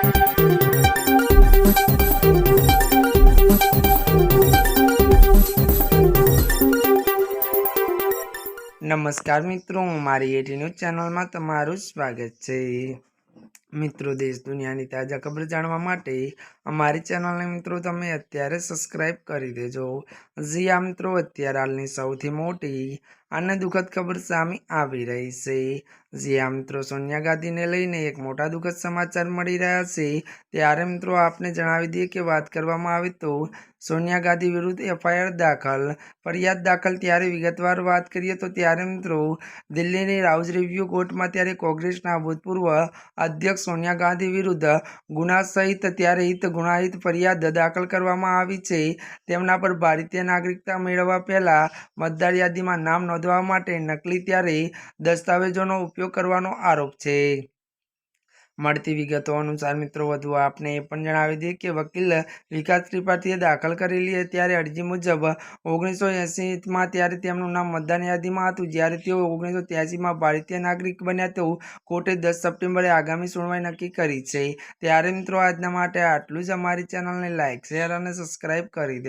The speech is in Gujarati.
નમસ્કાર મિત્રો, હું મારી એટી ન્યૂઝ ચેનલમાં તમારું સ્વાગત છે. મિત્રો, દેશ દુનિયાની તાજા ખબર જાણવા માટે અમારી ચેનલને મિત્રો તમે અત્યારે સબસ્ક્રાઈબ કરી દેજો. જી આ મિત્રો, અત્યારે હાલની સૌથી મોટી અને દુઃખદ ખબર સામે આવી રહી છે. જ્યાં મિત્રો સોનિયા ગાંધીને લઈને એક મોટા દુઃખદ સમાચાર મળી રહ્યા છે. ત્યારે મિત્રો આપને જણાવી દઈએ કે વાત કરવામાં આવે તો સોનિયા ગાંધી વિરુદ્ધ એફઆઈઆર દાખલ, ફરિયાદ દાખલ ત્યારે વિગતવાર વાત કરીએ તો ત્યારે મિત્રો દિલ્હીની રાઉઝ રિવ્યુ કોર્ટમાં ત્યારે કોંગ્રેસના ભૂતપૂર્વ અધ્યક્ષ સોનિયા ગાંધી વિરુદ્ધ ગુના સહિત ત્યારે હિત ગુનાહિત ફરિયાદ દાખલ કરવામાં આવી છે. તેમના પર ભારતીય નાગરિકતા મેળવવા પહેલાં મતદાર યાદીમાં નામ નોંધવા માટે નકલી ત્યારે દસ્તાવેજોનો ઉપયોગ કરવાનો આરોપ છે. મળતી વિગતો અનુસાર મિત્રો, વધુ આપને એ પણ જણાવી દઈએ કે વકીલ વિકાસ ત્રિપાઠીએ દાખલ કરેલી ત્યારે અરજી મુજબ ઓગણીસો એંસીમાં ત્યારે તેમનું નામ મતદાન યાદીમાં હતું. જ્યારે તેઓ ઓગણીસો ત્યાસીમાં ભારતીય નાગરિક બન્યા તેવું કોર્ટે દસ સપ્ટેમ્બરે આગામી સુનવાઈ નક્કી કરી છે. ત્યારે મિત્રો, આજના માટે આટલું જ. અમારી ચેનલને લાઇક શેર અને સબસ્ક્રાઈબ કરી દે